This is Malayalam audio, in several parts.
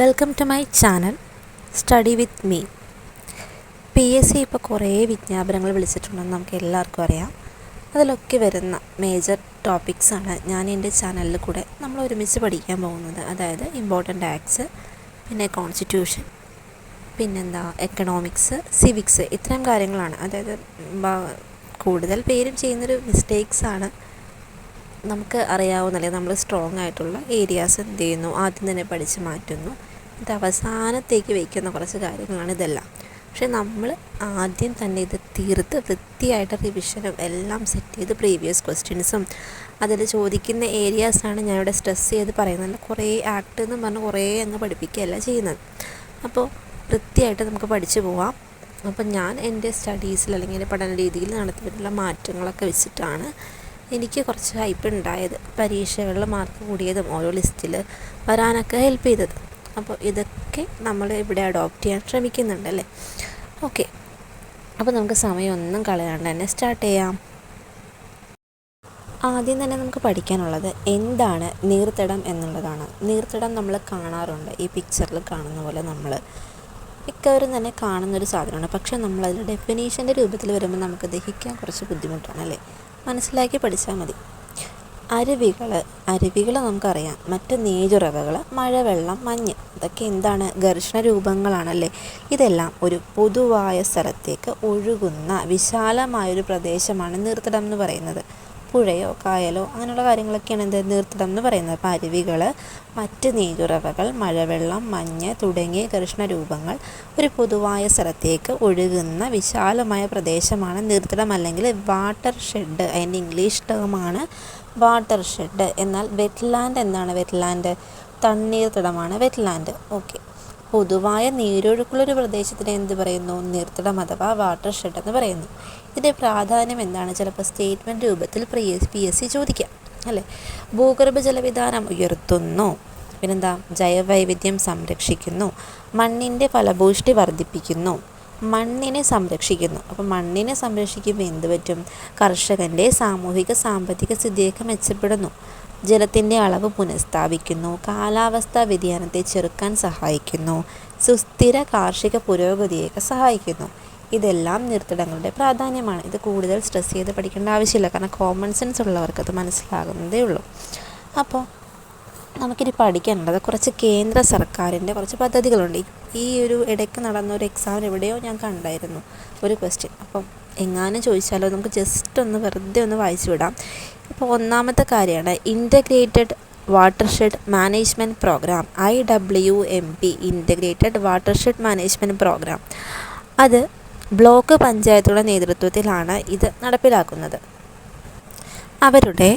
Welcome to my channel study with me P S C ഇപ്പോൾ കുറേ വിജ്ഞാപനങ്ങൾ വിളിച്ചിട്ടുണ്ടെന്ന് നമുക്ക് എല്ലാവർക്കും അറിയാം. അതിലൊക്കെ വരുന്ന മേജർ ടോപ്പിക്സാണ് ഞാൻ എന്റെ ചാനലിൽ കൂടെ നമ്മൾ ഒരുമിച്ച് പഠിക്കാൻ പോകുന്നത്. അതായത് ഇമ്പോർട്ടന്റ് ആക്ട്സ് പിന്നെ കോൺസ്റ്റിറ്റ്യൂഷൻ പിന്നെന്താ എക്കണോമിക്സ് സിവിക്സ് ഇത്തരം കാര്യങ്ങളാണ്. അതായത് കൂടുതൽ പേരും ചെയ്യുന്നൊരു മിസ്റ്റേക്സാണ് നമുക്ക് അറിയാവുന്ന അല്ലെങ്കിൽ നമ്മൾ സ്ട്രോങ് ആയിട്ടുള്ള ഏരിയാസ് എന്ത് ചെയ്യുന്നു? ആദ്യം തന്നെ പഠിച്ച് മാറ്റുന്നു. ഇത് അവസാനത്തേക്ക് വയ്ക്കുന്ന കുറച്ച് കാര്യങ്ങളാണ് ഇതെല്ലാം. പക്ഷേ നമ്മൾ ആദ്യം തന്നെ ഇത് തീർത്ത് വൃത്തിയായിട്ട് റിവിഷനും എല്ലാം സെറ്റ് ചെയ്ത് പ്രീവിയസ് ക്വസ്റ്റ്യൻസും അതിൽ ചോദിക്കുന്ന ഏരിയാസാണ് ഞാനിവിടെ സ്ട്രെസ് ചെയ്ത് പറയുന്നത്. കുറേ ആക്ട് എന്ന് പറഞ്ഞ് കുറേ അങ്ങ് പഠിപ്പിക്കുകയല്ല ചെയ്യുന്നത്. അപ്പോൾ വൃത്തിയായിട്ട് നമുക്ക് പഠിച്ചു പോവാം. അപ്പം ഞാൻ എന്റെ സ്റ്റഡീസിൽ അല്ലെങ്കിൽ പഠന രീതിയിൽ നടത്തിയിട്ടുള്ള മാറ്റങ്ങളൊക്കെ വെച്ചിട്ടാണ് എനിക്ക് കുറച്ച് ഹൈപ്പ് ഉണ്ടായത് പരീക്ഷകളിൽ മാർക്ക് കൂടിയതും ഓരോ ലിസ്റ്റിൽ വരാനൊക്കെ ഹെൽപ്പ് ചെയ്തത്. അപ്പോൾ ഇതൊക്കെ നമ്മൾ ഇവിടെ അഡോപ്റ്റ് ചെയ്യാൻ ശ്രമിക്കുന്നുണ്ടല്ലേ ഓക്കെ അപ്പോൾ നമുക്ക് സമയമൊന്നും കളയാണ്ട് തന്നെ സ്റ്റാർട്ട് ചെയ്യാം. ആദ്യം തന്നെ നമുക്ക് പഠിക്കാനുള്ളത് എന്താണ് നീർത്തടം എന്നുള്ളതാണ്. നീർത്തടം നമ്മൾ കാണാറുണ്ട്. ഈ പിക്ചറിൽ കാണുന്ന പോലെ നമ്മൾ മിക്കവരും തന്നെ കാണുന്നൊരു സാധനമാണ്. പക്ഷേ നമ്മളതിന്റെ ഡെഫിനീഷന്റെ രൂപത്തിൽ വരുമ്പോൾ നമുക്ക് ദഹിക്കാൻ കുറച്ച് ബുദ്ധിമുട്ടാണ് അല്ലേ? മനസ്സിലാക്കി പഠിച്ചാൽ മതി. അരുവികൾ അരുവികൾ നമുക്കറിയാം. മറ്റ് നീരുറവകൾ മഴവെള്ളം മഞ്ഞ് ഇതൊക്കെ എന്താണ്? ഘർഷണ രൂപങ്ങളാണല്ലേ? ഇതെല്ലാം ഒരു പൊതുവായ സ്ഥലത്തേക്ക് ഒഴുകുന്ന വിശാലമായൊരു പ്രദേശമാണ് നീർത്തടം എന്ന് പറയുന്നത്. പുഴയോ കായലോ അങ്ങനെയുള്ള കാര്യങ്ങളൊക്കെയാണ് എന്ത് നീർത്തടം എന്ന് പറയുന്നത്. അപ്പോൾ അരുവികൾ മറ്റ് നീരുറവകൾ മഴവെള്ളം മഞ്ഞ് തുടങ്ങിയ കൃഷ്ണരൂപങ്ങൾ ഒരു പൊതുവായ സ്ഥലത്തേക്ക് ഒഴുകുന്ന വിശാലമായ പ്രദേശമാണ് നീർത്തടം അല്ലെങ്കിൽ വാട്ടർ ഷെഡ്. അതിന്റെ ഇംഗ്ലീഷ് ടേമാണ് വാട്ടർ ഷെഡ്. എന്നാൽ വെറ്റ്ലാൻഡ് എന്താണ് വെറ്റ്ലാൻഡ് തണ്ണീർത്തടമാണ് വെറ്റ്ലാൻഡ്. ഓക്കെ. പൊതുവായ നീരൊഴുക്കുള്ളൊരു പ്രദേശത്തിന് എന്ത് പറയുന്നു? നീർത്തടം അഥവാ വാട്ടർ ഷെഡ് എന്ന് പറയുന്നു. ഇതിന്റെ പ്രാധാന്യം എന്താണ്? ചിലപ്പോൾ സ്റ്റേറ്റ്മെന്റ് രൂപത്തിൽ P S P S C ചോദിക്കാം അല്ലേ? ഭൂഗർഭ ജലവിധാനം ഉയർത്തുന്നു. പിന്നെന്താ? ജൈവവൈവിധ്യം സംരക്ഷിക്കുന്നു. മണ്ണിന്റെ ഫലഭൂഷ്ടി വർദ്ധിപ്പിക്കുന്നു. മണ്ണിനെ സംരക്ഷിക്കുന്നു. അപ്പോൾ മണ്ണിനെ സംരക്ഷിക്കുമ്പോൾ എന്ത് പറ്റും? കർഷകന്റെ സാമൂഹിക സാമ്പത്തിക സ്ഥിതിയൊക്കെ മെച്ചപ്പെടുന്നു. ജലത്തിന്റെ അളവ് പുനഃസ്ഥാപിക്കുന്നു. കാലാവസ്ഥാ വ്യതിയാനത്തെ ചെറുക്കാൻ സഹായിക്കുന്നു. സുസ്ഥിര കാർഷിക പുരോഗതിയൊക്കെ സഹായിക്കുന്നു. ഇതെല്ലാം നിർത്തിടങ്ങളുടെ പ്രാധാന്യമാണ്. ഇത് കൂടുതൽ സ്ട്രെസ് ചെയ്ത് പഠിക്കേണ്ട ആവശ്യമില്ല. കാരണം കോമൺ സെൻസ് ഉള്ളവർക്ക് അത് മനസ്സിലാകുന്നതേ ഉള്ളൂ. അപ്പോൾ നമുക്കിനി പഠിക്കാനുള്ളത് കുറച്ച് കേന്ദ്ര സർക്കാരിന്റെ കുറച്ച് പദ്ധതികളുണ്ട്. ഈ- ഒരു ഇടയ്ക്ക് നടന്ന ഒരു എക്സാം എവിടെയോ ഞാൻ കണ്ടായിരുന്നു. ഒരു ക്വസ്റ്റ്യൻ അപ്പം എങ്ങാനും ചോദിച്ചാലോ നമുക്ക് ജസ്റ്റ് ഒന്ന് വെറുതെ ഒന്ന് വായിച്ചു വിടാം. ഇപ്പോൾ ഒന്നാമത്തെ കാര്യമാണ് integrated watershed management programme I W M P integrated watershed management programme അത് ബ്ലോക്ക് പഞ്ചായത്തുകളുടെ നേതൃത്വത്തിലാണ് ഇത് നടപ്പിലാക്കുന്നത്. അവരുടെ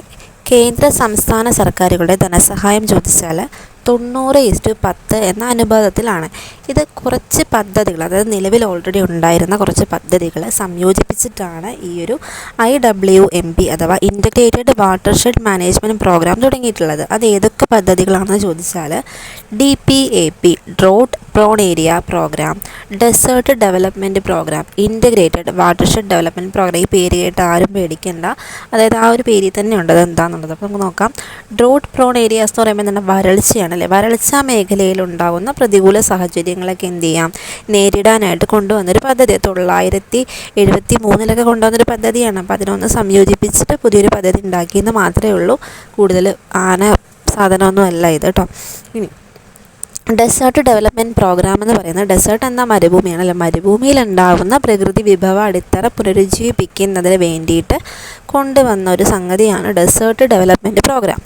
കേന്ദ്ര സംസ്ഥാന സർക്കാരുകളുടെ ധനസഹായം ചോദിച്ചാൽ തൊണ്ണൂറ് ഇസ്റ്റു പത്ത് എന്ന അനുപാതത്തിലാണ്. ഇത് കുറച്ച് പദ്ധതികൾ അതായത് നിലവിൽ ഓൾറെഡി ഉണ്ടായിരുന്ന കുറച്ച് പദ്ധതികൾ സംയോജിപ്പിച്ചിട്ടാണ് ഈ ഒരു ഐ ഡബ്ല്യു എം പി അഥവാ ഇന്റഗ്രേറ്റഡ് വാട്ടർഷെഡ് മാനേജ്മെന്റ് പ്രോഗ്രാം തുടങ്ങിയിട്ടുള്ളത്. അത് ഏതൊക്കെ പദ്ധതികളാണെന്ന് ചോദിച്ചാൽ D P A P drought prone area programme desert development programme integrated watershed development programme ഈ പേര് കേട്ട് ആരും പേടിക്കണ്ട. അതായത് ആ ഒരു പേരിൽ തന്നെ ഉണ്ട് അത് എന്താണെന്നുള്ളത് അപ്പോൾ നമുക്ക് നോക്കാം. ഡ്രോട്ട് പ്രോൺ ഏരിയാസ് എന്ന് പറയുമ്പോൾ എന്താണ്? വരൾച്ചയാണല്ലേ വരൾച്ച മേഖലയിൽ ഉണ്ടാകുന്ന പ്രതികൂല സാഹചര്യങ്ങളൊക്കെ എന്ത് ചെയ്യാം? നേരിടാനായിട്ട് കൊണ്ടുവന്നൊരു പദ്ധതി. തൊള്ളായിരത്തി എഴുപത്തി മൂന്നിലൊക്കെ കൊണ്ടുവന്നൊരു പദ്ധതിയാണ്. അപ്പോൾ അതിനൊന്ന് സംയോജിപ്പിച്ചിട്ട് പുതിയൊരു പദ്ധതി ഉണ്ടാക്കിയെന്ന് മാത്രമേ ഉള്ളൂ. കൂടുതൽ ആന സാധനമൊന്നും അല്ല ഇത് കേട്ടോ. ഇനി ഡെസേർട്ട് ഡെവലപ്മെന്റ് പ്രോഗ്രാം എന്ന് പറയുന്നത് ഡെസേർട്ട് എന്ന മരുഭൂമിയാണല്ലോ മരുഭൂമിയിൽ ഉണ്ടാകുന്ന പ്രകൃതി വിഭവ അടിത്തറ പുനരുജ്ജീവിപ്പിക്കുന്നതിന് വേണ്ടിയിട്ട് കൊണ്ടുവന്ന ഒരു സംഗതിയാണ് ഡെസേർട്ട് ഡെവലപ്മെന്റ് പ്രോഗ്രാം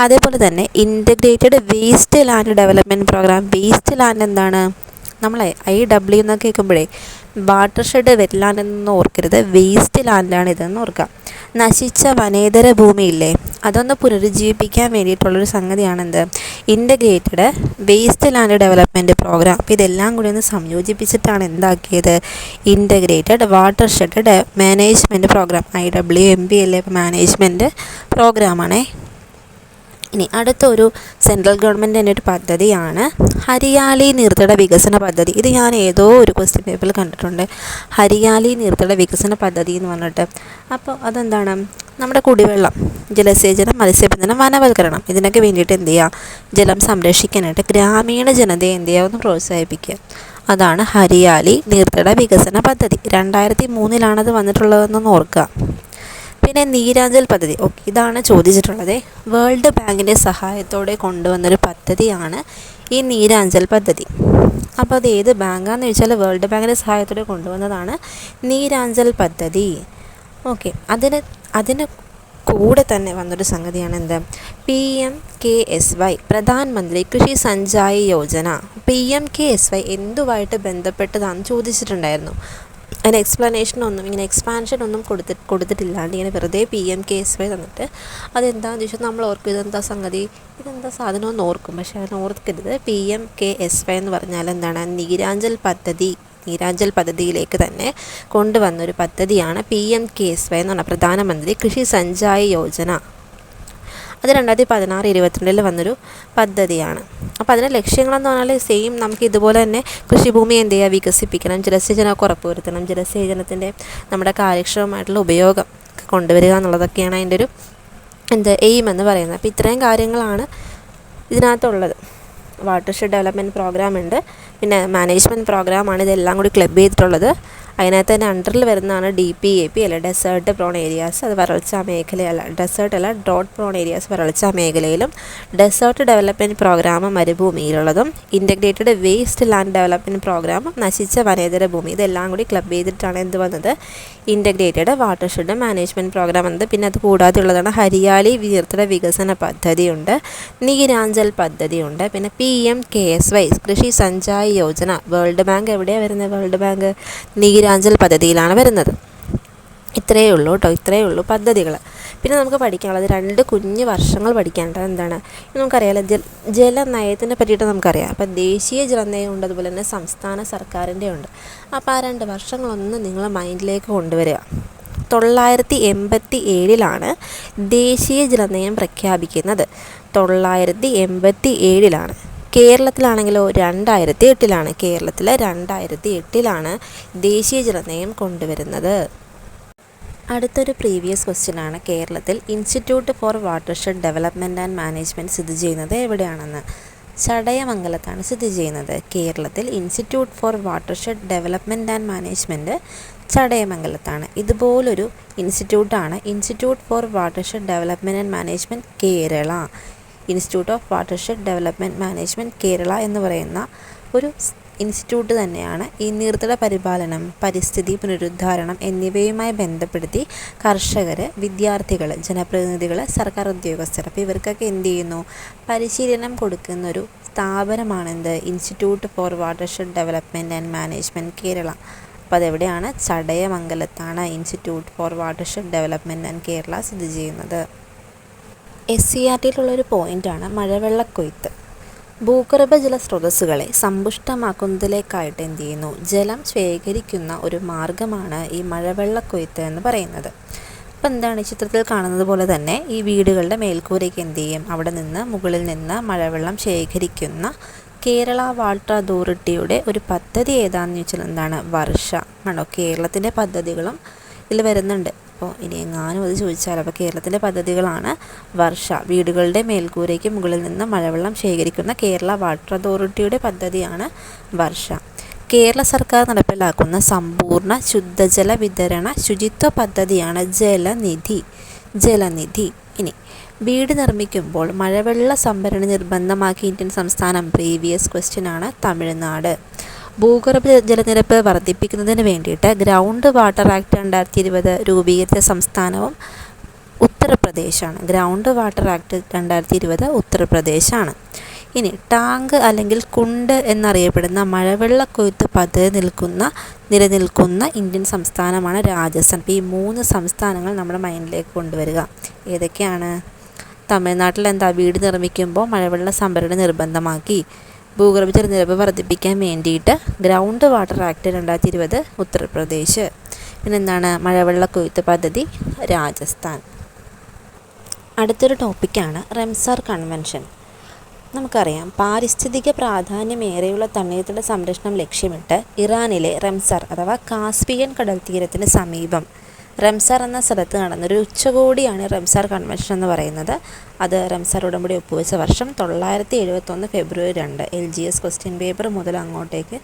അതേപോലെ തന്നെ integrated waste land development programme waste land എന്താണ്? നമ്മളെ ഐ ഡബ്ല്യു എന്നൊക്കെ കേൾക്കുമ്പോഴേ വാട്ടർ ഷെഡ് വെറ്റ്ലാൻഡ് എന്നൊന്നും ഓർക്കരുത്. വേസ്റ്റ് ലാൻഡാണ് ഇതെന്ന് ഓർക്കുക. നശിച്ച വനേതര ഭൂമിയില്ലേ? അതൊന്ന് പുനരുജ്ജീവിപ്പിക്കാൻ വേണ്ടിയിട്ടുള്ളൊരു സംഗതിയാണ് എന്ത് integrated waste land development programme അപ്പോൾ ഇതെല്ലാം കൂടി ഒന്ന് സംയോജിപ്പിച്ചിട്ടാണ് എന്താക്കിയത്? Integrated water shed management programme I W M B അല്ലേ മാനേജ്മെന്റ് പ്രോഗ്രാമാണേ ഇനി അടുത്ത ഒരു സെൻട്രൽ ഗവൺമെന്റിന്റെ ഒരു പദ്ധതിയാണ് ഹരിയാലി നീർത്തട വികസന പദ്ധതി. ഇത് ഞാൻ ഏതോ ഒരു ക്വസ്റ്റ്യൻ പേപ്പറിൽ കണ്ടിട്ടുണ്ട്. ഹരിയാലി നീർത്തട വികസന പദ്ധതി എന്ന് പറഞ്ഞിട്ട്. അപ്പോൾ അതെന്താണ്? നമ്മുടെ കുടിവെള്ളം ജലസേചനം മത്സ്യബന്ധനം വനവൽക്കരണം ഇതിനൊക്കെ വേണ്ടിയിട്ട് എന്ത് ചെയ്യുക? ജലം സംരക്ഷിക്കാനായിട്ട് ഗ്രാമീണ ജനതയെ എന്ത് ചെയ്യുക? ഒന്ന് പ്രോത്സാഹിപ്പിക്കുക. അതാണ് ഹരിയാലി നീർത്തട വികസന പദ്ധതി. രണ്ടായിരത്തി മൂന്നിലാണത് വന്നിട്ടുള്ളതെന്ന് ഓർക്കുക. പിന്നെ നീരാഞ്ചൽ പദ്ധതി. ഓക്കെ ഇതാണ് ചോദിച്ചിട്ടുള്ളത്. വേൾഡ് ബാങ്കിന്റെ സഹായത്തോടെ കൊണ്ടുവന്നൊരു പദ്ധതിയാണ് ഈ നീരാഞ്ചൽ പദ്ധതി. അപ്പോൾ അത് ഏത് ബാങ്കാന്ന് ചോദിച്ചാൽ വേൾഡ് ബാങ്കിന്റെ സഹായത്തോടെ കൊണ്ടുവന്നതാണ് നീരാഞ്ചൽ പദ്ധതി. ഓക്കെ അതിന് അതിന് കൂടെ തന്നെ വന്നൊരു സംഗതിയാണ് എന്ത്? P M K S Y പ്രധാനമന്ത്രി കൃഷി സഞ്ചായി Yojana. P M K S Y എന്തുമായിട്ട് ബന്ധപ്പെട്ടതാണെന്ന് ചോദിച്ചിട്ടുണ്ടായിരുന്നു. അതിന് എക്സ്പ്ലനേഷനൊന്നും ഇങ്ങനെ എക്സ്പാൻഷൻ ഒന്നും കൊടുത്തി കൊടുത്തിട്ടില്ലാണ്ട് ഇങ്ങനെ വെറുതെ P M K S Y തന്നിട്ട് അതെന്താണെന്ന് ചോദിച്ചാൽ നമ്മൾ ഓർക്കും ഇതെന്താ സംഗതി? ഇതെന്താ സാധനം എന്ന് ഓർക്കും. പക്ഷേ അതിന് ഓർക്കരുത്. P M K S Y എന്ന് പറഞ്ഞാൽ എന്താണ്? നീരാഞ്ചൽ പദ്ധതി നീരാഞ്ചൽ പദ്ധതിയിലേക്ക് തന്നെ കൊണ്ടുവന്നൊരു പദ്ധതിയാണ് P M K S Y എന്ന് പറഞ്ഞാൽ പ്രധാനമന്ത്രി കൃഷി സഞ്ചായ യോജന. അത് രണ്ടായിരത്തി പതിനാറ് ഇരുപത്തിരണ്ടിൽ വന്നൊരു പദ്ധതിയാണ്. അപ്പോൾ അതിന്റെ ലക്ഷ്യങ്ങളെന്ന് പറഞ്ഞാൽ സെയിം നമുക്ക് ഇതുപോലെ തന്നെ കൃഷിഭൂമി എന്ത് ചെയ്യുക വികസിപ്പിക്കണം ജലസേചനമൊക്കെ ഉറപ്പുവരുത്തണം ജലസേചനത്തിന്റെ നമ്മുടെ കാര്യക്ഷമമായിട്ടുള്ള ഉപയോഗം കൊണ്ടുവരിക എന്നുള്ളതൊക്കെയാണ് അതിന്റെ ഒരു എന്ത് എയിം എന്ന് പറയുന്നത്. അപ്പോൾ ഇത്രയും കാര്യങ്ങളാണ് ഇതിനകത്തുള്ളത്. വാട്ടർഷെഡ് ഡെവലപ്മെന്റ് പ്രോഗ്രാം ഉണ്ട്. പിന്നെ മാനേജ്മെന്റ് പ്രോഗ്രാമാണ് ഇതെല്ലാം കൂടി ക്ലബ് ചെയ്തിട്ടുള്ളത്. അതിനകത്ത് തന്നെ അണ്ടറിൽ വരുന്നതാണ് ഡി പി എ പി അല്ല ഡെസേർട്ട് പ്രോൺ ഏരിയാസ്. അത് വരൾച്ച മേഖലയല്ല ഡെസേർട്ട് അല്ല ഡ്രോട്ട് പ്രോൺ ഏരിയാസ് വരൾച്ച മേഖലയിലും desert development programme മരുഭൂമിയിലുള്ളതും. Integrated waste land development programme നശിച്ച വനേതര ഭൂമി. ഇതെല്ലാം കൂടി ക്ലബ് ചെയ്തിട്ടാണ് എന്ത് വന്നത്? ഇന്റഗ്രേറ്റഡ് വാട്ടർഷെഡ് മാനേജ്മെന്റ് പ്രോഗ്രാം ഉണ്ട്. പിന്നെ അത് കൂടാതെ ഉള്ളതാണ് ഹരിയാലി വീർത്തട വികസന പദ്ധതിയുണ്ട്. നീരാഞ്ചൽ പദ്ധതിയുണ്ട്. പിന്നെ P M K S Y കൃഷി സഞ്ചായ യോജന വേൾഡ് ബാങ്ക് എവിടെയാണ് വരുന്നത്? വേൾഡ് ബാങ്ക് നീരാഞ്ചൽ പദ്ധതിയിലാണ് വരുന്നത്. ഇത്രയേ ഉള്ളൂ കേട്ടോ ഇത്രയേ ഉള്ളൂ പദ്ധതികൾ പിന്നെ നമുക്ക് പഠിക്കാനുള്ളത് രണ്ട് കുഞ്ഞ് വർഷങ്ങൾ പഠിക്കേണ്ടത് എന്താണ്? നമുക്കറിയാലോ ജല ജലനയത്തിനെ പറ്റിയിട്ട് നമുക്കറിയാം. അപ്പം ദേശീയ ജലനയം ഉണ്ട് അതുപോലെ തന്നെ സംസ്ഥാന സർക്കാരിന്റെ ഉണ്ട്. അപ്പോൾ ആ രണ്ട് വർഷങ്ങളൊന്ന് നിങ്ങൾ മൈൻഡിലേക്ക് കൊണ്ടുവരിക. തൊള്ളായിരത്തി എൺപത്തി ഏഴിലാണ് ദേശീയ ജലനയം പ്രഖ്യാപിക്കുന്നത്. തൊള്ളായിരത്തി എൺപത്തി ഏഴിലാണ് കേരളത്തിലാണെങ്കിലോ രണ്ടായിരത്തി എട്ടിലാണ്. കേരളത്തിൽ രണ്ടായിരത്തി എട്ടിലാണ് ദേശീയ ജലനയം കൊണ്ടുവരുന്നത്. അടുത്തൊരു പ്രീവിയസ് ക്വസ്റ്റ്യനാണ് കേരളത്തിൽ institute for watershed development and management സ്ഥിതി ചെയ്യുന്നത് എവിടെയാണെന്ന്? ചടയമംഗലത്താണ് സ്ഥിതി ചെയ്യുന്നത്. കേരളത്തിൽ institute for watershed development and management ചടയമംഗലത്താണ്. ഇതുപോലൊരു ഇൻസ്റ്റിറ്റ്യൂട്ടാണ് institute for watershed development and management Kerala. Institute of watershed development management Kerala എന്ന് പറയുന്ന ഒരു ഇൻസ്റ്റിറ്റ്യൂട്ട് തന്നെയാണ് ഈ നീർത്തട പരിപാലനം പരിസ്ഥിതി പുനരുദ്ധാരണം എന്നിവയുമായി ബന്ധപ്പെടുത്തി കർഷകർ വിദ്യാർത്ഥികൾ ജനപ്രതിനിധികൾ സർക്കാർ ഉദ്യോഗസ്ഥർ അപ്പോൾ ഇവർക്കൊക്കെ എന്ത് ചെയ്യുന്നു? പരിശീലനം കൊടുക്കുന്നൊരു സ്ഥാപനമാണെന്ത്? Institute for watershed development and management Kerala. അപ്പോൾ അതെവിടെയാണ്? ചടയമംഗലത്താണ് institute for watershed development and Kerala സ്ഥിതി ചെയ്യുന്നത്. എസ് സി ആർ ടിയിലുള്ളൊരു പോയിന്റാണ് മഴവെള്ളക്കൊയ്ത്ത്. ഭൂഗർഭ ജല സ്രോതസ്സുകളെ സമ്പുഷ്ടമാക്കുന്നതിലേക്കായിട്ട് എന്ത് ചെയ്യുന്നു? ജലം ശേഖരിക്കുന്ന ഒരു മാർഗമാണ് ഈ മഴവെള്ളക്കൊയ്ത്ത് എന്ന് പറയുന്നത്. അപ്പോൾ എന്താണ് ചിത്രത്തിൽ കാണുന്നത് പോലെ തന്നെ ഈ വീടുകളുടെ മേൽക്കൂരയ്ക്ക് എന്ത് ചെയ്യും? അവിടെ നിന്ന് മുകളിൽ നിന്ന് മഴവെള്ളം ശേഖരിക്കുന്ന കേരള വാട്ടർ അതോറിറ്റിയുടെ ഒരു പദ്ധതി ഏതാണെന്ന് ചോദിച്ചാൽ എന്താണ്? വർഷ. ആണോ? കേരളത്തിന്റെ പദ്ധതികളും ഇതിൽ വരുന്നുണ്ട്. അപ്പോൾ ഇനി എങ്ങാനും അത് ചോദിച്ചാൽ അപ്പോൾ കേരളത്തിന്റെ പദ്ധതികളാണ് വർഷ വീടുകളുടെ മേൽക്കൂരയ്ക്ക് മുകളിൽ നിന്ന് മഴവെള്ളം ശേഖരിക്കുന്ന കേരള വാട്ടർ അതോറിറ്റിയുടെ പദ്ധതിയാണ് വർഷ. കേരള സർക്കാർ നടപ്പിലാക്കുന്ന സമ്പൂർണ ശുദ്ധജല വിതരണ ശുചിത്വ പദ്ധതിയാണ് ജലനിധി. ജലനിധി. ഇനി വീട് നിർമ്മിക്കുമ്പോൾ മഴവെള്ള സംഭരണി നിർബന്ധമാക്കി ഇന്ത്യൻ സംസ്ഥാനം പ്രീവിയസ് ക്വസ്റ്റ്യൻ ആണ് തമിഴ്നാട്. ഭൂഗർഭ ജലനിരപ്പ് വർദ്ധിപ്പിക്കുന്നതിന് വേണ്ടിയിട്ട് ഗ്രൗണ്ട് വാട്ടർ ആക്ട് രണ്ടായിരത്തി ഇരുപത് രൂപീകരിച്ച സംസ്ഥാനവും ഉത്തർപ്രദേശാണ്. ഗ്രൗണ്ട് വാട്ടർ ആക്ട് രണ്ടായിരത്തി ഇരുപത് ഉത്തർപ്രദേശാണ്. ഇനി ടാങ്ക് അല്ലെങ്കിൽ കുണ്ട് എന്നറിയപ്പെടുന്ന മഴവെള്ള കൊയ്ത്ത് പദ്ധതി നിൽക്കുന്ന നിലനിൽക്കുന്ന ഇന്ത്യൻ സംസ്ഥാനമാണ് രാജസ്ഥാൻ. ഈ മൂന്ന് സംസ്ഥാനങ്ങൾ നമ്മുടെ മൈൻഡിലേക്ക് കൊണ്ടുവരിക. ഏതൊക്കെയാണ്? തമിഴ്നാട്ടിൽ എന്താ വീട് നിർമ്മിക്കുമ്പോൾ മഴവെള്ള സംഭരണി നിർബന്ധമാക്കി. ഭൂഗർഭ ജലനിരപ്പ് വർദ്ധിപ്പിക്കാൻ വേണ്ടിയിട്ട് ഗ്രൗണ്ട് വാട്ടർ ആക്ട് രണ്ടായിരത്തി ഇരുപത് ഉത്തർപ്രദേശ്. പിന്നെന്താണ്? മഴവെള്ള കൊയ്ത്ത് പദ്ധതി രാജസ്ഥാൻ. അടുത്തൊരു ടോപ്പിക്കാണ് റംസാർ കൺവെൻഷൻ നമുക്കറിയാം പാരിസ്ഥിതിക പ്രാധാന്യമേറെയുള്ള തണ്ണീർത്തട സംരക്ഷണം ലക്ഷ്യമിട്ട് ഇറാനിലെ റംസാർ അഥവാ കാസ്പിയൻ കടൽ തീരത്തിന് സമീപം റംസാർ എന്ന സ്ഥലത്ത് നടന്നൊരു ഉച്ചകോടിയാണ് റംസാർ കൺവെൻഷൻ എന്ന് പറയുന്നത്. അത് റംസാർ ഉടമ്പടി ഒപ്പുവെച്ച വർഷം തൊള്ളായിരത്തി എഴുപത്തൊന്ന് ഫെബ്രുവരി രണ്ട്. L G S question paper മുതൽ അങ്ങോട്ടേക്ക്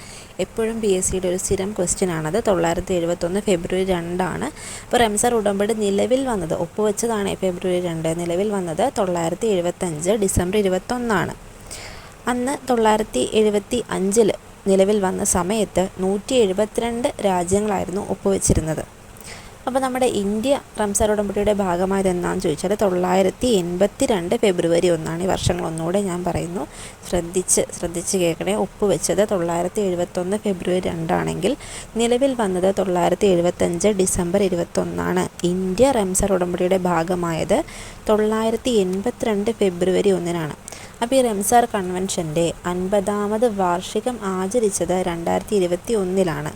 എപ്പോഴും പി എസ് സിയുടെ ഒരു സ്ഥിരം ക്വസ്റ്റ്യൻ ആണത്. തൊള്ളായിരത്തി എഴുപത്തൊന്ന് ഫെബ്രുവരി രണ്ടാണ്. അപ്പോൾ റംസാർ ഉടമ്പടി നിലവിൽ വന്നത് ഒപ്പുവെച്ചതാണ് ഫെബ്രുവരി രണ്ട്. നിലവിൽ വന്നത് തൊള്ളായിരത്തി എഴുപത്തഞ്ച് ഡിസംബർ ഇരുപത്തൊന്നാണ്. അന്ന് തൊള്ളായിരത്തി എഴുപത്തി അഞ്ചിൽ നിലവിൽ വന്ന സമയത്ത് നൂറ്റി എഴുപത്തിരണ്ട് രാജ്യങ്ങളായിരുന്നു ഒപ്പുവെച്ചിരുന്നത്. അപ്പോൾ നമ്മുടെ ഇന്ത്യ റംസാർ ഉടമ്പടിയുടെ ഭാഗമായത് എന്നാന്ന് ചോദിച്ചാൽ തൊള്ളായിരത്തി എൺപത്തി രണ്ട് ഫെബ്രുവരി ഒന്നാണ് ഈ വർഷങ്ങൾ ഒന്നുകൂടെ ഞാൻ പറയുന്നു. ശ്രദ്ധിച്ച് ശ്രദ്ധിച്ച് കേൾക്കണേ. ഒപ്പുവെച്ചത് തൊള്ളായിരത്തി എഴുപത്തൊന്ന് ഫെബ്രുവരി രണ്ടാണെങ്കിൽ നിലവിൽ വന്നത് തൊള്ളായിരത്തി എഴുപത്തഞ്ച് ഡിസംബർ ഇരുപത്തൊന്നാണ്. ഇന്ത്യ റംസാർ ഉടമ്പടിയുടെ ഭാഗമായത് തൊള്ളായിരത്തി എൺപത്തിരണ്ട് ഫെബ്രുവരി ഒന്നിനാണ്. അപ്പോൾ ഈ റംസാർ കൺവെൻഷന്റെ അൻപതാമത് വാർഷികം ആചരിച്ചത് രണ്ടായിരത്തി ഇരുപത്തി ഒന്നിലാണ്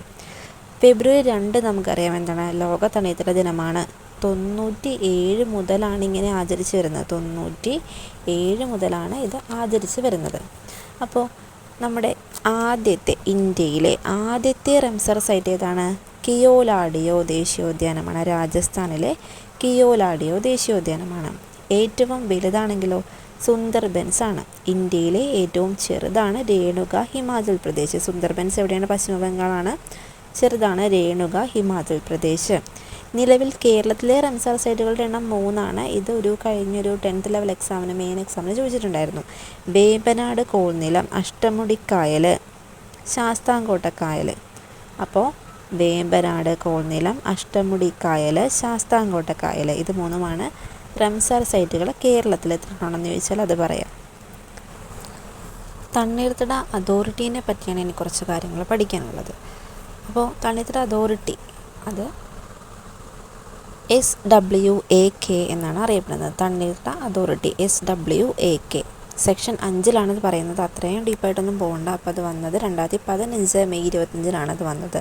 ഫെബ്രുവരി രണ്ട് നമുക്കറിയാം എന്താണ്. ലോക തണ്ണീർത്തട ദിനമാണ്. തൊണ്ണൂറ്റി ഏഴ് മുതലാണ് ഇങ്ങനെ ആചരിച്ച് വരുന്നത്. തൊണ്ണൂറ്റി ഏഴ് മുതലാണ് ഇത് ആചരിച്ച് വരുന്നത്. അപ്പോൾ നമ്മുടെ ആദ്യത്തെ ഇന്ത്യയിലെ ആദ്യത്തെ റംസർ സൈറ്റ് ഏതാണ്? കിയോലാഡിയോ ദേശീയോദ്യാനമാണ്. രാജസ്ഥാനിലെ കിയോലാഡിയോ ദേശീയോദ്യാനമാണ്. ഏറ്റവും വലുതാണെങ്കിലോ സുന്ദർബൻസ് ആണ്. ഇന്ത്യയിലെ ഏറ്റവും ചെറുതാണ് രേണുക ഹിമാചൽ പ്രദേശ്. സുന്ദർബൻസ് എവിടെയാണ്? പശ്ചിമ ബംഗാളാണ് ചെറുതാണ് രേണുക ഹിമാചൽ പ്രദേശ്. നിലവിൽ കേരളത്തിലെ റംസാർ സൈറ്റുകളുടെ എണ്ണം മൂന്നാണ്. ഇത് ഒരു കഴിഞ്ഞൊരു ടെൻത്ത് ലെവൽ എക്സാമിന് മെയിൻ എക്സാമിന് ചോദിച്ചിട്ടുണ്ടായിരുന്നു. വേമ്പനാട് കോൾനിലം അഷ്ടമുടിക്കായൽ ശാസ്താംകോട്ടക്കായൽ അപ്പോൾ വേമ്പനാട് കോൾനിലം അഷ്ടമുടിക്കായൽ ശാസ്താംകോട്ടക്കായൽ ഇത് മൂന്നുമാണ് റംസാർ സൈറ്റുകൾ കേരളത്തിൽ എത്രയാണെന്ന് ചോദിച്ചാൽ അത് പറയാം. തണ്ണീർത്തട അതോറിറ്റീനെ പറ്റിയാണ് എനിക്ക് കുറച്ച് കാര്യങ്ങൾ പഠിക്കാനുള്ളത്. അപ്പോൾ തണ്ണീർത്തട അതോറിറ്റി. അത് എസ് ഡബ്ല്യു എ കെ എന്നാണ് അറിയപ്പെടുന്നത്. തണ്ണീർത്ത authority S W A K section അഞ്ചിലാണ് ഇത് പറയുന്നത്. അത്രയും ഡീപ്പായിട്ടൊന്നും പോകണ്ട. അപ്പോൾ അത് വന്നത് രണ്ടായിരത്തി പതിനഞ്ച് മെയ് ഇരുപത്തഞ്ചിനാണ് അത് വന്നത്.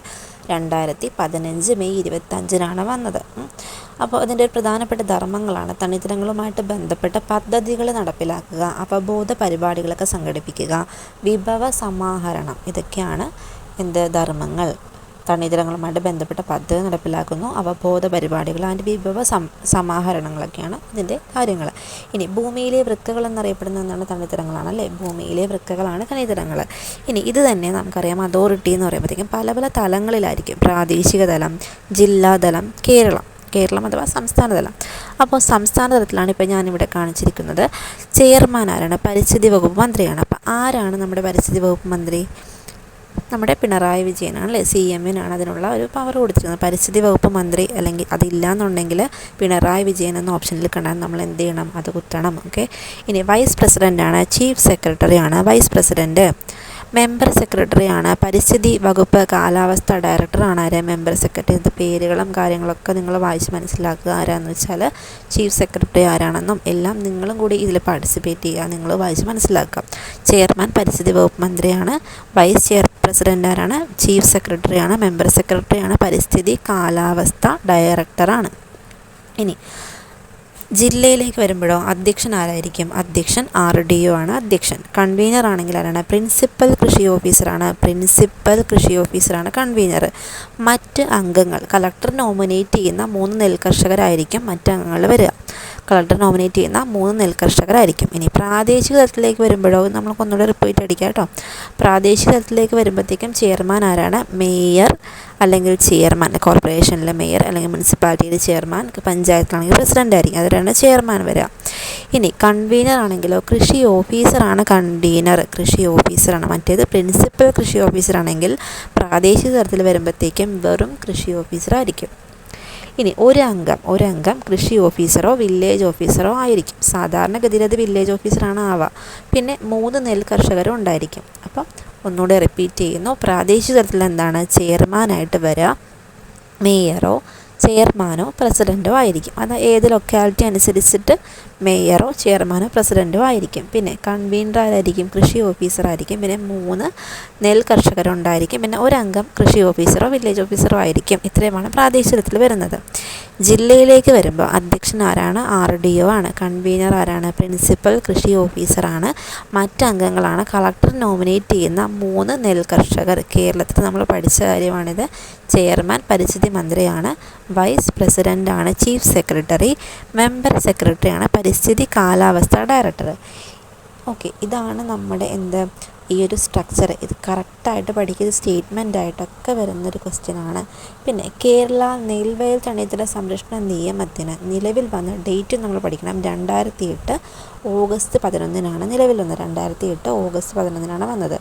രണ്ടായിരത്തി പതിനഞ്ച് മെയ് ഇരുപത്തഞ്ചിനാണ് വന്നത്. അപ്പോൾ അതിന്റെ ഒരു പ്രധാനപ്പെട്ട ധർമ്മങ്ങളാണ് തണ്ണിത്തരങ്ങളുമായിട്ട് ബന്ധപ്പെട്ട പദ്ധതികൾ നടപ്പിലാക്കുക അവബോധ പരിപാടികളൊക്കെ സംഘടിപ്പിക്കുക വിഭവ സമാഹരണം. ഇതൊക്കെയാണ് എന്ത് ധർമ്മങ്ങൾ. തണ്ണീർത്തടങ്ങളുമായിട്ട് ബന്ധപ്പെട്ട പദ്ധതി നടപ്പിലാക്കുന്നു. അവബോധ പരിപാടികൾ അതിന്റെ വിഭവ സമാഹരണങ്ങളൊക്കെയാണ് ഇതിന്റെ കാര്യങ്ങൾ. ഇനി ഭൂമിയിലെ വൃക്കകൾ എന്നറിയപ്പെടുന്ന എന്താണ്? തണ്ണീതരങ്ങളാണ് അല്ലേ ഭൂമിയിലെ വൃക്കകളാണ് തണ്ണീതരങ്ങൾ ഇനി ഇത് തന്നെ നമുക്കറിയാം അതോറിറ്റി എന്ന് പറയുമ്പോഴത്തേക്കും പല പല തലങ്ങളിലായിരിക്കും. പ്രാദേശിക തലം ജില്ലാതലം കേരളം. കേരളം അഥവാ സംസ്ഥാന തലം. അപ്പോൾ സംസ്ഥാന തലത്തിലാണ് ഇപ്പോൾ ഞാനിവിടെ കാണിച്ചിരിക്കുന്നത്. ചെയർമാൻ ആരാണ് പരിസ്ഥിതി വകുപ്പ് മന്ത്രിയാണ്. അപ്പോൾ ആരാണ് നമ്മുടെ പരിസ്ഥിതി വകുപ്പ് മന്ത്രി? നമ്മുടെ പിണറായി വിജയനാണ് അല്ലേ സി എമ്മിനാണ് അതിനുള്ള ഒരു പവർ കൊടുത്തിരിക്കുന്നത് പരിസ്ഥിതി വകുപ്പ് മന്ത്രി അല്ലെങ്കിൽ അതില്ലാന്നുണ്ടെങ്കിൽ പിണറായി വിജയൻ എന്ന ഓപ്ഷനിൽ കണ്ടാൽ നമ്മൾ എന്ത് ചെയ്യണം? അത് കുത്തണം. ഓക്കെ ഇനി വൈസ് പ്രസിഡന്റാണ് ചീഫ് സെക്രട്ടറിയാണ് വൈസ് പ്രസിഡന്റ് മെമ്പർ സെക്രട്ടറിയാണ് പരിസ്ഥിതി വകുപ്പ് കാലാവസ്ഥ ഡയറക്ടറാണ് ആരെ? മെമ്പർ സെക്രട്ടറി ഇത് പേരുകളും കാര്യങ്ങളൊക്കെ നിങ്ങൾ വായിച്ച് മനസ്സിലാക്കുക ആരാന്ന് വെച്ചാൽ ചീഫ് സെക്രട്ടറി ആരാണെന്നും എല്ലാം നിങ്ങളും കൂടി ഇതിൽ പാർട്ടിസിപ്പേറ്റ് ചെയ്യുക നിങ്ങൾ വായിച്ച് മനസ്സിലാക്കുക. ചെയർമാൻ പരിസ്ഥിതി വകുപ്പ് മന്ത്രിയാണ്. വൈസ് ചെയർ പ്രസിഡന്റ് ആരാണ്? ചീഫ് സെക്രട്ടറിയാണ് മെമ്പർ സെക്രട്ടറിയാണ് പരിസ്ഥിതി കാലാവസ്ഥ ഡയറക്ടറാണ് ഇനി ജില്ലയിലേക്ക് വരുമ്പോഴോ അധ്യക്ഷൻ ആരായിരിക്കും? അധ്യക്ഷൻ ആർ ഡി ഒ ആണ് അധ്യക്ഷൻ. കൺവീനർ ആണെങ്കിൽ ആരാണ്? പ്രിൻസിപ്പൽ കൃഷി ഓഫീസറാണ് പ്രിൻസിപ്പൽ കൃഷി ഓഫീസറാണ് കൺവീനർ മറ്റ് അംഗങ്ങൾ. കളക്ടർ നോമിനേറ്റ് ചെയ്യുന്ന മൂന്ന് നെൽകർഷകരായിരിക്കും മറ്റ് അംഗങ്ങൾ വരിക. കളക്ടർ നോമിനേറ്റ് ചെയ്യുന്ന മൂന്ന് നെൽകർഷകരായിരിക്കും. ഇനി പ്രാദേശിക തലത്തിലേക്ക് വരുമ്പോഴോ നമുക്ക് ഒന്നുകൂടെ റിപ്പീറ്റ് അടിക്കാം കേട്ടോ. പ്രാദേശിക തലത്തിലേക്ക് വരുമ്പോഴത്തേക്കും ചെയർമാൻ ആരാണ്? മേയർ അല്ലെങ്കിൽ ചെയർമാൻ കോർപ്പറേഷനിലെ മേയർ അല്ലെങ്കിൽ മുനിസിപ്പാലിറ്റിയിലെ ചെയർമാൻ പഞ്ചായത്തിലാണെങ്കിൽ പ്രസിഡന്റ് ആയിരിക്കും. അതിലാണ് ചെയർമാൻ വരിക. ഇനി കൺവീനർ ആണെങ്കിലോ കൃഷി ഓഫീസറാണ് കൺവീനർ കൃഷി ഓഫീസറാണ് മറ്റേത് പ്രിൻസിപ്പൽ കൃഷി ഓഫീസറാണെങ്കിൽ പ്രാദേശിക തലത്തിൽ വരുമ്പോഴത്തേക്കും വെറും കൃഷി ഓഫീസറായിരിക്കും ഇനി ഒരു അംഗം. ഒരു അംഗം കൃഷി ഓഫീസറോ വില്ലേജ് ഓഫീസറോ ആയിരിക്കും. സാധാരണഗതിയിൽ അത് വില്ലേജ് ഓഫീസറാണ് ആവുക. പിന്നെ മൂന്ന് നെൽ കർഷകരും ഉണ്ടായിരിക്കും. അപ്പം ഒന്നുകൂടെ റിപ്പീറ്റ് ചെയ്യുന്നു. പ്രാദേശിക തലത്തിൽ എന്താണ് ചെയർമാനായിട്ട് വരിക മേയറോ ചെയർമാനോ പ്രസിഡന്റോ ആയിരിക്കും. അത് ഏത് ലൊക്കാലിറ്റി അനുസരിച്ചിട്ട് മേയറോ ചെയർമാനോ പ്രസിഡന്റോ ആയിരിക്കും. പിന്നെ കൺവീനർ ആരായിരിക്കും? കൃഷി ഓഫീസറായിരിക്കും പിന്നെ മൂന്ന് നെൽ കർഷകരുണ്ടായിരിക്കും. പിന്നെ ഒരംഗം കൃഷി ഓഫീസറോ വില്ലേജ് ഓഫീസറോ ആയിരിക്കും. ഇത്രയുമാണ് പ്രാദേശികത്തിൽ വരുന്നത്. ജില്ലയിലേക്ക് വരുമ്പോൾ അധ്യക്ഷൻ ആരാണ്? ആർ ഡി ഒ ആണ്. കൺവീനർ ആരാണ്? പ്രിൻസിപ്പൽ കൃഷി ഓഫീസറാണ് മറ്റംഗങ്ങളാണ് കളക്ടർ നോമിനേറ്റ് ചെയ്യുന്ന മൂന്ന് നെൽ കർഷകർ. കേരളത്തിൽ നമ്മൾ പഠിച്ച കാര്യമാണിത്. ചെയർമാൻ പരിസ്ഥിതി മന്ത്രിയാണ് വൈസ് പ്രസിഡന്റാണ് ചീഫ് സെക്രട്ടറി മെമ്പർ സെക്രട്ടറിയാണ് പരിസ്ഥിതി കാലാവസ്ഥ ഡയറക്ടർ. ഓക്കെ ഇതാണ് നമ്മുടെ എന്ത് ഈ ഒരു സ്ട്രക്ചർ ഇത് കറക്റ്റായിട്ട് പഠിക്കുന്ന സ്റ്റേറ്റ്മെന്റ് ആയിട്ടൊക്കെ വരുന്നൊരു ക്വസ്റ്റ്യനാണ് പിന്നെ കേരള നെൽവയൽ തണ്ണീർത്തട സംരക്ഷണ നിയമത്തിന് നിലവിൽ വന്ന ഡേറ്റ് നമ്മൾ പഠിക്കണം. രണ്ടായിരത്തി എട്ട് ഓഗസ്റ്റ് പതിനൊന്നിനാണ് നിലവിൽ വന്നത്. രണ്ടായിരത്തി എട്ട് ഓഗസ്റ്റ് പതിനൊന്നിനാണ് വന്നത്.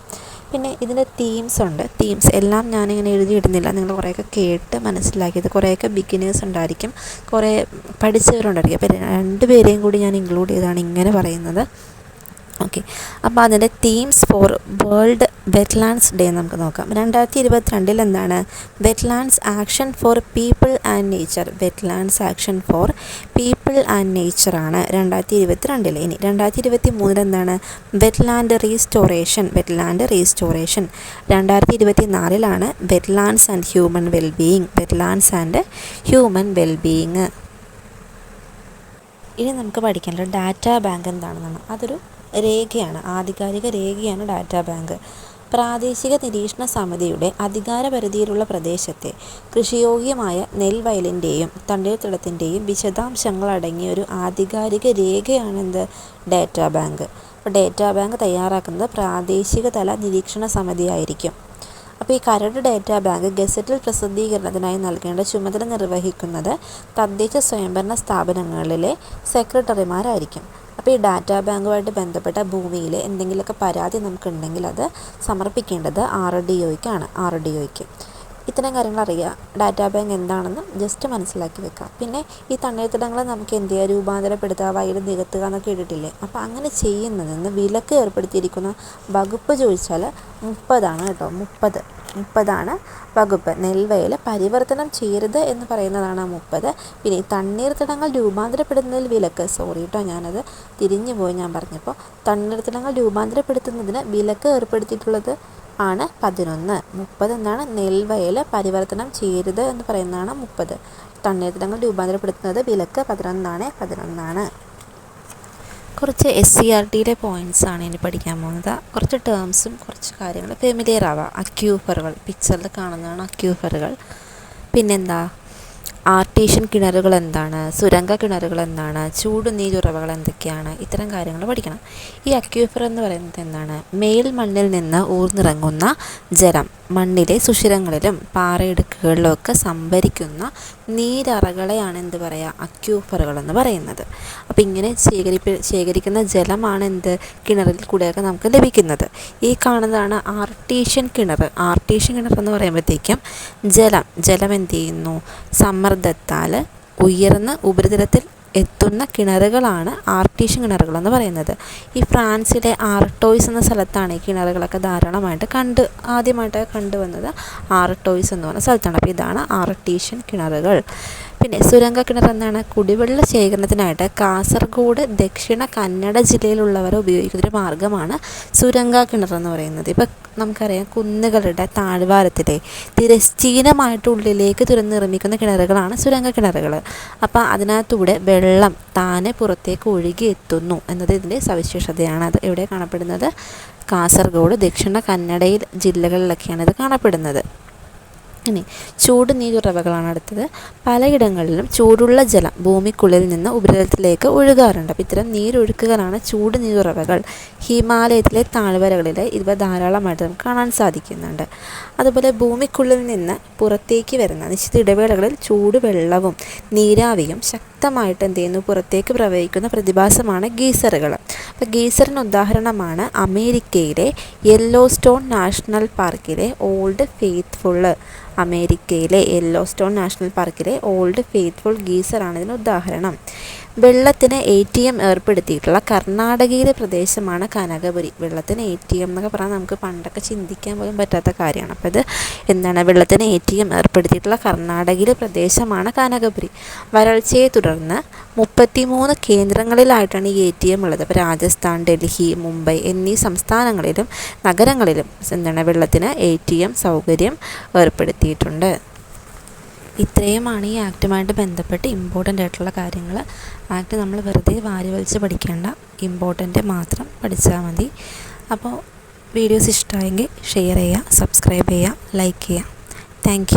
പിന്നെ ഇതിന്റെ തീംസ് ഉണ്ട്. തീംസ് എല്ലാം ഞാനിങ്ങനെ എഴുതിയിടുന്നില്ല. നിങ്ങൾ കുറേയൊക്കെ കേട്ട് മനസ്സിലാക്കിയത് കുറേയൊക്കെ ബിഗിനേഴ്സ് ഉണ്ടായിരിക്കും. കുറേ പഠിച്ചവരുണ്ടായിരിക്കും. അപ്പോൾ രണ്ടുപേരെയും കൂടി ഞാൻ ഇൻക്ലൂഡ് ചെയ്താണ് ഇങ്ങനെ പറയുന്നത്. ഓക്കെ അപ്പോൾ അതിന്റെ themes for world wetlands day നമുക്ക് നോക്കാം. രണ്ടായിരത്തി ഇരുപത്തിരണ്ടിൽ എന്താണ്? Wetlands action for people and nature wetlands action for people and നേച്ചറാണ് രണ്ടായിരത്തി ഇരുപത്തിരണ്ടിൽ ഇനി രണ്ടായിരത്തി ഇരുപത്തി മൂന്നിൽ എന്താണ്? വെറ്റ്ലാൻഡ് റീസ്റ്റോറേഷൻ വെറ്റ്ലാൻഡ് റീസ്റ്റോറേഷൻ രണ്ടായിരത്തി ഇരുപത്തി നാലിലാണ് wetlands and human wellbeing wetlands and human wellbeing ഇനി നമുക്ക് പഠിക്കാനുള്ള ഡാറ്റാ ബാങ്ക് എന്താണെന്നാണ്. അതൊരു രേഖയാണ് ആധികാരിക രേഖയാണ് ഡാറ്റാ ബാങ്ക്. പ്രാദേശിക നിരീക്ഷണ സമിതിയുടെ അധികാരപരിധിയിലുള്ള പ്രദേശത്തെ കൃഷിയോഗ്യമായ നെൽവയലിന്റെയും തണ്ണീർത്തടത്തിന്റെയും വിശദാംശങ്ങൾ അടങ്ങിയ ഒരു ആധികാരിക രേഖയാണെന്ത് ഡാറ്റാ ബാങ്ക്? അപ്പോൾ ഡാറ്റാ ബാങ്ക് തയ്യാറാക്കുന്നത് പ്രാദേശിക തല നിരീക്ഷണ സമിതിയായിരിക്കും. അപ്പോൾ ഈ കരട് ഡാറ്റാ ബാങ്ക് ഗസറ്റിൽ പ്രസിദ്ധീകരണത്തിനായി നൽകേണ്ട ചുമതല നിർവഹിക്കുന്നത് തദ്ദേശ സ്വയംഭരണ സ്ഥാപനങ്ങളിലെ സെക്രട്ടറിമാരായിരിക്കും. അപ്പോൾ ഈ ഡാറ്റാ ബാങ്കുമായിട്ട് ബന്ധപ്പെട്ട ഭൂമിയിൽ എന്തെങ്കിലുമൊക്കെ പരാതി നമുക്കുണ്ടെങ്കിൽ അത് സമർപ്പിക്കേണ്ടത് ആർ ഡി ഒയ്ക്കാണ് ആർ ഡി ഒയ്ക്ക്. ഇത്തരം കാര്യങ്ങൾ അറിയുക. ഡാറ്റാ ബാങ്ക് എന്താണെന്ന് ജസ്റ്റ് മനസ്സിലാക്കി വെക്കുക. പിന്നെ ഈ തണ്ണീർത്തടങ്ങളെ നമുക്ക് എന്ത് ചെയ്യുക രൂപാന്തരപ്പെടുത്തുക വൈകിട്ട് നികത്തുക എന്നൊക്കെ ഇട്ടിട്ടില്ലേ? അപ്പോൾ അങ്ങനെ ചെയ്യുന്നതിന് വിലക്ക് ഏർപ്പെടുത്തിയിരിക്കുന്ന വകുപ്പ് ചോദിച്ചാൽ മുപ്പതാണ് കേട്ടോ മുപ്പത്. മുപ്പതാണ്. വകുപ്പ്. നെൽവയൽ പരിവർത്തനം ചെയ്യരുത് എന്ന് പറയുന്നതാണ് മുപ്പത്. പിന്നെ തണ്ണീർത്തടങ്ങൾ രൂപാന്തരപ്പെടുന്നതിൽ വിലക്ക്. സോറി കേട്ടോ ഞാനത് തിരിഞ്ഞു പോയി ഞാൻ പറഞ്ഞപ്പോൾ തണ്ണീർത്തടങ്ങൾ രൂപാന്തരപ്പെടുത്തുന്നതിന് വിലക്ക് ഏർപ്പെടുത്തിയിട്ടുള്ളത് ആണ് പതിനൊന്ന്. മുപ്പത് എന്നാണ് നെൽവയൽ പരിവർത്തനം ചെയ്യരുത് എന്ന് പറയുന്നതാണ് മുപ്പത്. തണ്ണീർത്തടങ്ങൾ രൂപാന്തരപ്പെടുത്തുന്നത് വിലക്ക് പതിനൊന്നാണ്. പതിനൊന്നാണ്. കുറച്ച് എസ് സി ആർ ടിയിലെ പോയിന്റ്സാണ് ഇനി പഠിക്കാൻ പോകുന്നത്. കുറച്ച് ടേംസും കുറച്ച് കാര്യങ്ങൾ ഫെമിലിയർ ആവാം. അക്യൂഫറുകൾ പിക്ചറിൽ കാണുന്നതാണ് അക്യൂഫറുകൾ പിന്നെന്താ? ആർട്ടീഷ്യൻ കിണറുകൾ എന്താണ്? സുരംഗ കിണറുകൾ എന്താണ്? ചൂട് നീരുറവകൾ എന്തൊക്കെയാണ്? ഇത്തരം കാര്യങ്ങൾ പഠിക്കണം. ഈ അക്യൂഫർ എന്ന് പറയുന്നത് എന്താണ്? മേൽ മണ്ണിൽ നിന്ന് ഊർന്നിറങ്ങുന്ന ജലം. മണ്ണിലെ സുഷിരങ്ങളിലും പാറയിടുക്കുകളിലും ഒക്കെ സംഭരിക്കുന്ന നീരറകളെയാണ് എന്ത് പറയുക അക്യൂഫറുകൾ എന്ന് പറയുന്നത്. അപ്പോൾ ഇങ്ങനെ ശേഖരിപ്പി ശേഖരിക്കുന്ന ജലമാണ് എന്ത്? കിണറിൽ കൂടെയൊക്കെ നമുക്ക് ലഭിക്കുന്നത്. ഈ കാണുന്നതാണ് ആർട്ടീഷ്യൻ കിണർ. ആർട്ടീഷ്യൻ കിണർ എന്ന് പറയുമ്പോഴത്തേക്കും ജലം ജലം എന്ത് ചെയ്യുന്നു? സമ്മർദ്ദത്താൽ ഉയർന്ന ഉപരിതലത്തിൽ എത്തുന്ന കിണറുകളാണ് ആർട്ടീഷ്യൻ കിണറുകളെന്ന് പറയുന്നത്. ഈ ഫ്രാൻസിലെ ആർട്ടോയ്സ് എന്ന സ്ഥലത്താണ് ഈ കിണറുകളൊക്കെ ധാരാളമായിട്ട് കണ്ട് ആദ്യമായിട്ട് കണ്ടുവന്നത്. ആർട്ടോയ്സ് എന്ന് പറഞ്ഞ സ്ഥലത്താണ്. അപ്പോൾ ഇതാണ് ആർട്ടീഷ്യൻ കിണറുകൾ. പിന്നെ സുരംഗ കിണർ എന്നാണ് കുടിവെള്ള ശേഖരണത്തിനായിട്ട് കാസർഗോഡ് ദക്ഷിണ കന്നഡ ജില്ലയിലുള്ളവർ ഉപയോഗിക്കുന്നൊരു മാർഗമാണ് സുരംഗ കിണർ എന്ന് പറയുന്നത്. ഇപ്പം നമുക്കറിയാം കുന്നുകളുടെ താഴ്വാരത്തിലെ തിരശ്ചീനമായിട്ട് ഉള്ളിലേക്ക് തുറന്ന് നിർമ്മിക്കുന്ന കിണറുകളാണ് സുരംഗ കിണറുകൾ അപ്പോൾ അതിനകത്തൂടെ വെള്ളം താനെ പുറത്തേക്ക് ഒഴുകി എത്തുന്നു എന്നത് ഇതിന്റെ സവിശേഷതയാണ്. അത് എവിടെ കാണപ്പെടുന്നത്? കാസർഗോഡ് ദക്ഷിണ കന്നഡയിൽ ജില്ലകളിലൊക്കെയാണ് ഇത് കാണപ്പെടുന്നത്. ഇനി ചൂട് നീരുറവകളാണ് അടുത്തത്. പലയിടങ്ങളിലും ചൂടുള്ള ജലം ഭൂമിക്കുള്ളിൽ നിന്ന് ഉപരിതലത്തിലേക്ക് ഒഴുകാറുണ്ട്. അപ്പോൾ ഇത്തരം നീരൊഴുക്കുകളാണ് ചൂട് നീരുറവകൾ ഹിമാലയത്തിലെ താഴ്വരകളിൽ ഇവ ധാരാളമായിട്ട് നമുക്ക് കാണാൻ സാധിക്കുന്നുണ്ട്. അതുപോലെ ഭൂമിക്കുള്ളിൽ നിന്ന് പുറത്തേക്ക് വരുന്ന നിശ്ചിത ഇടവേളകളിൽ ചൂട് വെള്ളവും നീരാവിയും ശക്തമായിട്ട് എന്ത് ചെയ്യുന്നു? പുറത്തേക്ക് പ്രവഹിക്കുന്ന പ്രതിഭാസമാണ് ഗീസറുകൾ. അപ്പോൾ ഗീസറിന് ഉദാഹരണമാണ് അമേരിക്കയിലെ യെല്ലോ സ്റ്റോൺ നാഷണൽ പാർക്കിലെ ഓൾഡ് ഫെയ്ത്ത്ഫുള്ള് അമേരിക്കയിലെ യെല്ലോ സ്റ്റോൺ നാഷണൽ പാർക്കിലെ ഓൾഡ് ഫെയ്ത്ത്ഫുൾ ഗീസറാണ് ഇതിന് ഉദാഹരണം. വെള്ളത്തിന് എ ടി എം ഏർപ്പെടുത്തിയിട്ടുള്ള കർണാടകയിലെ പ്രദേശമാണ് കനകപുരി. വെള്ളത്തിന് എ ടി എം എന്നൊക്കെ പറഞ്ഞാൽ നമുക്ക് പണ്ടൊക്കെ ചിന്തിക്കാൻ പോലും പറ്റാത്ത കാര്യമാണ്. അപ്പോൾ ഇത് എന്താണ്? വെള്ളത്തിന് എ ടി എം ഏർപ്പെടുത്തിയിട്ടുള്ള കർണാടകയിലെ പ്രദേശമാണ് കനകപുരി. വരൾച്ചയെ തുടർന്ന് മുപ്പത്തിമൂന്ന് കേന്ദ്രങ്ങളിലായിട്ടാണ് ഈ എ ടി എം ഉള്ളത്. അപ്പോൾ രാജസ്ഥാൻ ഡൽഹി മുംബൈ എന്നീ സംസ്ഥാനങ്ങളിലും നഗരങ്ങളിലും എന്താണ്? വെള്ളത്തിന് എ ടി എം സൗകര്യം ഏർപ്പെടുത്തിയിട്ടുണ്ട്. ഇത്രയുമാണ് ഈ ആക്റ്റുമായിട്ട് ബന്ധപ്പെട്ട് ഇമ്പോർട്ടന്റ് ആയിട്ടുള്ള കാര്യങ്ങൾ. ആക്ട് നമ്മൾ വെറുതെ വാരി വലിച്ച് പഠിക്കേണ്ട. ഇമ്പോർട്ടന്റ് മാത്രം പഠിച്ചാൽ മതി. അപ്പോൾ വീഡിയോസ് ഇഷ്ടമായെങ്കിൽ ഷെയർ ചെയ്യുക സബ്സ്ക്രൈബ് ചെയ്യുക ലൈക്ക് ചെയ്യുക. താങ്ക്